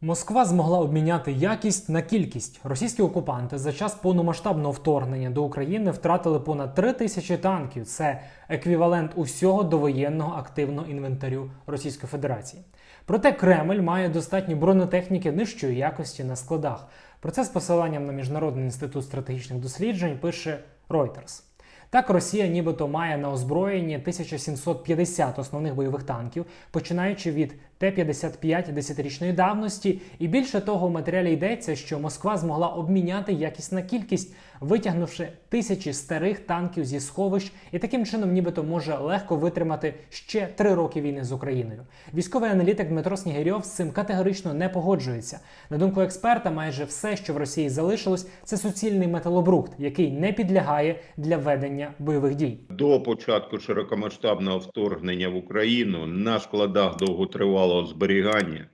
Москва змогла обміняти якість на кількість. Російські окупанти за час повномасштабного вторгнення до України втратили понад 3 тисячі танків. Це еквівалент усього довоєнного активного інвентарю Російської Федерації. Проте Кремль має достатньо бронетехніки нижчої якості на складах. Про це з посиланням на Міжнародний інститут стратегічних досліджень пише Reuters. Так, Росія нібито має на озброєнні 1750 основних бойових танків, починаючи від Т-55 десятирічної давності, і більше того, в матеріалі йдеться, що Москва змогла обміняти якість на кількість, витягнувши тисячі старих танків зі сховищ, і таким чином, нібито може легко витримати ще три роки війни з Україною. Військовий аналітик Дмитро Снігирьов з цим категорично не погоджується. На думку експерта, майже все, що в Росії залишилось, це суцільний металобрухт, який не підлягає для ведення бойових дій. До початку широкомасштабного вторгнення в Україну на складах довготривалого зберігання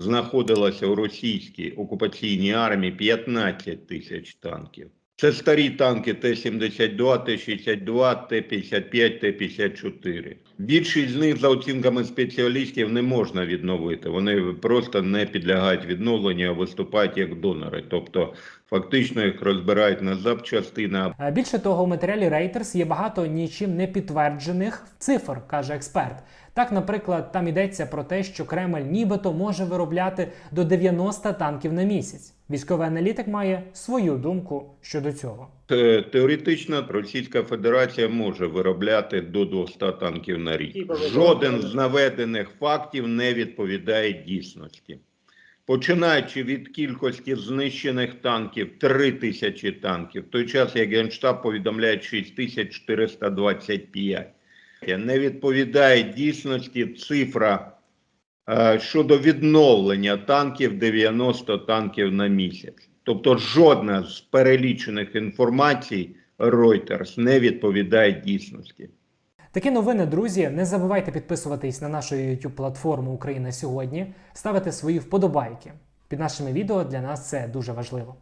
знаходилося у російській окупаційній армії 15 тисяч танків. Це старі танки Т-72, Т-62, Т-55, Т-54. Більшість з них, за оцінками спеціалістів, не можна відновити. Вони просто не підлягають відновленню, а виступають як донори. Тобто, фактично їх розбирають на запчастини, Е, Більше того, у матеріалі Reuters є багато нічим не підтверджених цифр, каже експерт. Так, наприклад, там йдеться про те, що Кремль нібито може виробляти до 90 танків на місяць. Військовий аналітик має свою думку щодо цього. Теоретично Російська Федерація може виробляти до 200 танків на рік. Жоден з наведених фактів не відповідає дійсності. Починаючи від кількості знищених танків 3 тисячі танків, в той час як Генштаб повідомляє 6425. Не відповідає дійсності цифра е, щодо відновлення танків 90 танків на місяць. Тобто жодна з перелічених інформацій Reuters не відповідає дійсності. Такі новини, друзі. Не забувайте підписуватись на нашу youtube платформу Україна сьогодні, ставити свої вподобайки. Під нашими відео для нас це дуже важливо.